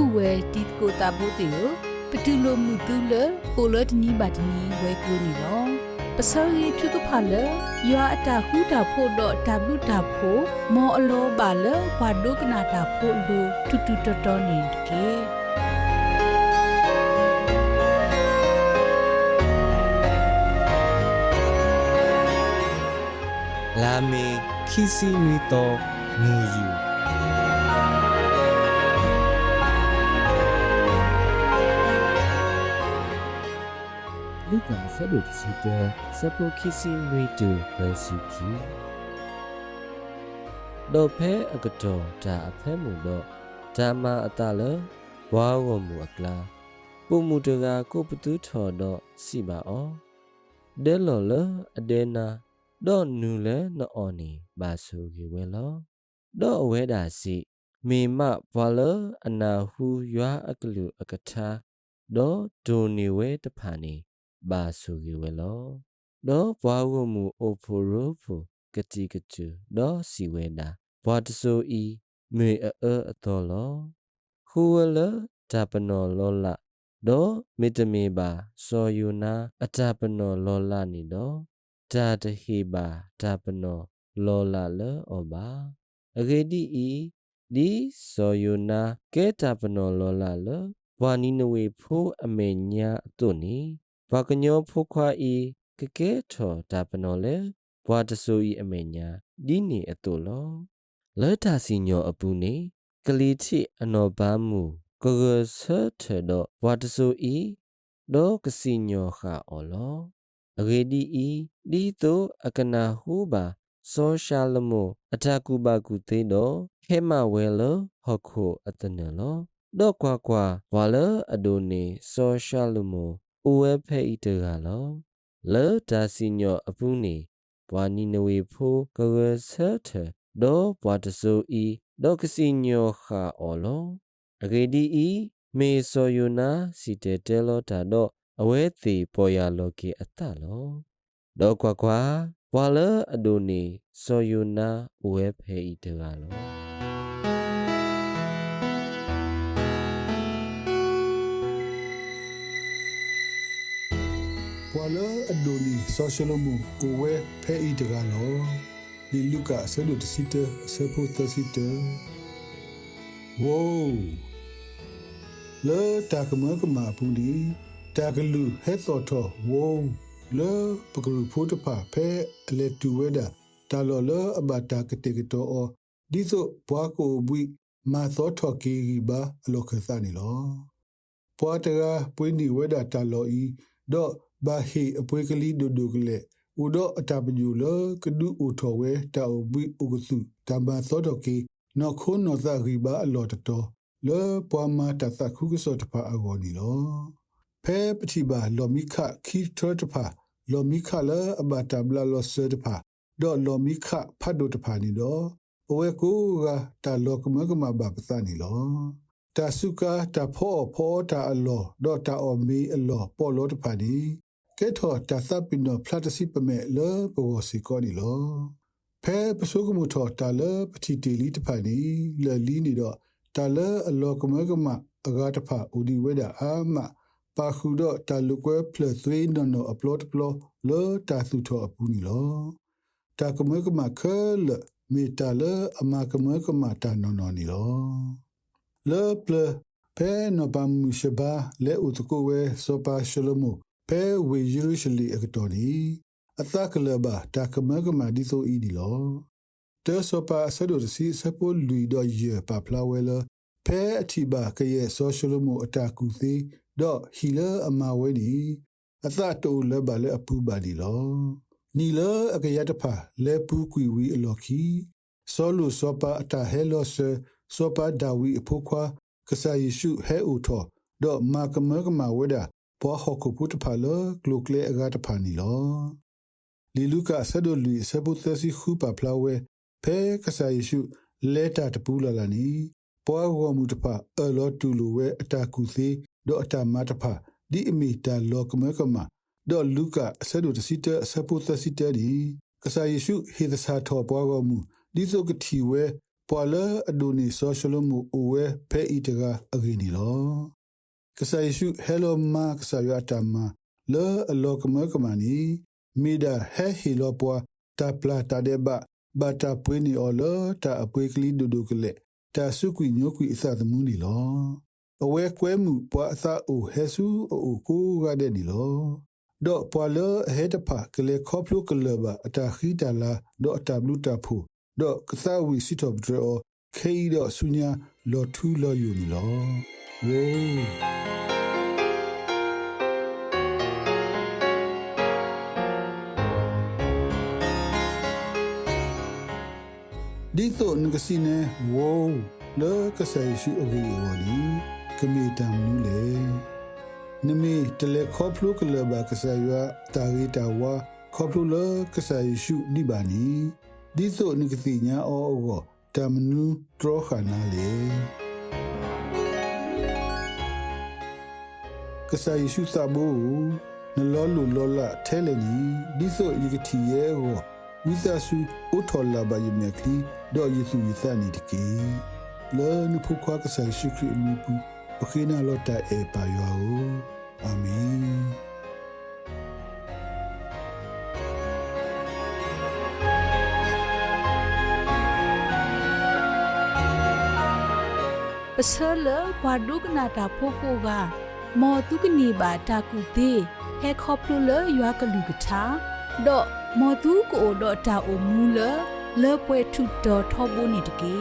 ဥဝဲတီကိုတာဘိုတေယပတူလိုမူတူလကိုလတနီဘတ်နီဝဲကူနီလောပစောရီထုကဖလယောအတာဟူတာဖို့တော့တဘလူတာဖို့မောအလောပါလဘာဒုကနာတာဖို့လူတူတူတော်တော်နေကေလာမေခီစီမီတော်ငူယူ လူကဆက်လို့စီတဲ့စပိုခီစီမွေတူဘယ်စီခီတော့ဖဲအကတော်ဒါအဖဲမှုတော့ဓမ္မအတလဘွားဝမှုအကလာပုံမှုတကကိုပတူးထော်တော့စီပါအောဒဲလော်လအဒဲနာတော့နူလဲနော်နီဘာဆူကြီးဝဲလောတော့အဝဲတာစီမေမဘွာလအနာဟုရွာအကလူအကထာတော့ဒိုနီဝဲတဖာနီ ဘာဆူကြီးဝဲလောတော့ဘွားဝမှုအိုဖိုရိုဖူကတိကကျူတော့စီဝဲတာဘွာတဆူဤမေအအအတော်လောဟူဝလဒါပနောလောလတော့မေတမေပါစောယူနာအတပနောလောလနီတော့ဒါတဟေပါဒါပနောလောလလေဩပါအဂေတိဤဒီစောယူနာကဲတာပနောလောလလေဘွာနီနဝေဖိုးအမေညာအတုနီ ဘာကညောဖိုးခွာဤကကဲထော်ဒါပနောလေဘွာတဆူဤအမေညာဒီနေအတုလောလဲတာစီညောအပူနေကလေးချီအနော်ဘာမူကဂဆထတော့ဘွာတဆူဤဒေါကစီညောခါအော်လောအဂေဒီဤဒီတိုအကနာဟုပါဆောရှာလမိုအထကူပါကူသေးတော့ဟဲမဝဲလဟခုအတနလောတော့ကွာကွာဝါလအဒိုနေဆောရှာလမို အိုဝဲဖဲဤတကလောလေဒါစီညောအပူနေဘွာနီနဝေဖိုးကဝဲဆထဒေါ်ဘွာတဆူဤဒေါကစီညောခါအော်လောအဂေဒီဤမေဆိုယနာစီတေတဲလောတာတော့အဝဲသေးပေါ်ရလောကေအတလောဒေါ်ကွာကွာဘွာလအဒိုနီဆိုယနာဝဲဖဲဤတကလော ဘွာလအဒိုနီဆိုရှယ်မူကိုဝဲဖဲဤတကလောဒီလူကဆလူတစီတဆဖို့တစီတဝိုးလေတာကမကမပူဒီတာကလူဟက်တော်တော်ဝိုးလေပကလူဖို့တဖဖဲအလက်တူဝဲတာတာလောလအဘတာကတိကတော်အောဒီဆိုဘွားကိုဘွိမာသောထော်ကီဘာအလောကသနီလောပွားတကပွေးနီဝဲတာတာလောဤတော့ ဘာဟေအပွေးကလေးဒိုဒိုကလေဥဒအတပညူလကဒူဥထောဝဲတာအဘွိဥကစုတမ္ဘာသောတော်ကီနော်ခုနော်သဂိဘာအလောတတော်လေပွားမတသခုကစောတဖာအဂောနီလောဖဲပတိဘာလောမိခခီထောတဖာလောမိခလာအဘတာဘလာလောစေတဖာဒေါ်လောမိခဖတ်ဒိုတဖာနီလောအဝဲကိုကတာလောကမကမဘာပသနီလောတာစုကာတာဖောဖောတာအလောဒေါ်တာအော်မီအလောပေါ်လောတဖာနီ ကဲထောတာသပင်နောဖလာတစီပမဲလေဘောစီကောနီလောဖဲပစုကမှုထောတာလေပတိတီလီတဖာနီလေလီနီတော့တာလေအလောကမကမအဂါတဖာဦးဒီဝဲတာအာမပါခုတော့တာလူကွဲဖလက်3နော်နော်အပလော့ပလောလောတာစုထောအပူနီလောတာကမကမခဲလမီတာလေအမကမကမတာနော်နော်နီလောလေပလဖဲနော်ပမှုရှဘာလေဥတကိုဝဲစောပါရှလမို ဖဲဝေယေရုရှလီအကတော်နီအသကလဘတာကမကမဒီဆိုဤဒီလောတဲစောပါဆဒိုစီစပိုလူဒယေပါဖလာဝဲလဖဲအတိဘာကရဲ့ဆိုရှလမိုအတာကူစီဒေါဟီလာအမဝဲဒီအသတိုလဘလေအပူပါဒီလောနီလအကရတဖာလေပူကွီဝီအလော်ခီဆောလူစောပါအတာဟဲလောဆစောပါဒါဝီအဖို့ခွာကဆာယေရှုဟဲဦးထောဒေါမာကမကမဝဲဒါ ပေါ်ဟခုပုတဖာလကလုကလေအဂါတဖာနီလောလီလူကာဆဒိုလူဆပုသစီခုပါဖလာဝဲဖဲကဆာယေရှုလေတာတပူလာလာနီပေါ်ဝမှုတဖာအလောတူလူဝဲအတာကူသေးဒေါအတာမတဖာဒီအမီတာလောကမကမဒေါလူကာဆဒိုတစီတဆပုသစီတဒီကဆာယေရှုဟေဒစာထောပေါ်ဝမှုဒီစုကတိဝဲပွာလအဒိုနီဆိုရှယ်လမှုအဝဲဖဲဤတကအဂီနီလော ကဆာယရှုဟဲလိုမာကဆာယတမလောအလောကမကမနီမိဒါဟဲဟီလောပွာတာပလာတာဒေဘဘာတာပွေးနီအော်လောတာအပွေးကလီဒူဒူကလေတာစုကွီညိုကွီအသသမူနီလောအဝဲကွဲမှုပွာအသအိုဟဲဆူအိုကိုကတဲ့နီလောဒေါ်ပွာလဟဲတဖာကလေခေါပလုကလဘအတာခီတလာဒေါ်အတဘလူတာဖူဒေါ်ကသဝီစီတော့ဒရောခေးဒေါ်ဆုညာလော်ထူလော်ယူနီလော ဝိုးဒီတော့ငကစီနေဝိုးလောကဆယ်ရှိအဝေးဝလီကမီတမ်နူလေနမီတလေခေါပလုကလဘကဆယ်ရတာရီတာဝါခေါပလုလကဆယ်ရှိဒီဘာနီဒီတော့ငကစီညာအောအောတမ်နူထရခနာလေ ကဆယ်ရှိသဘူနလောလူလောလာထဲလနီဒီတော့ယကတီရဲ့ဟောဝိသဆုဥထော်လာဘယမကလီဒေါ်ယေစုယသနီတကေလောနဖုခွားကဆန်ရှိခရီမီပူပခိနာလောတာအေပါယောအာမင်ပစလဘဒုကနာတာဖိုကိုက မောတုကနေပါတာကုသေးဟဲခေါပလူလယွာကလူကထာဒေါ်မောတုကိုဒေါ်တာအိုမူလလေပွဲထုတော်ထောဘိုနေတကေ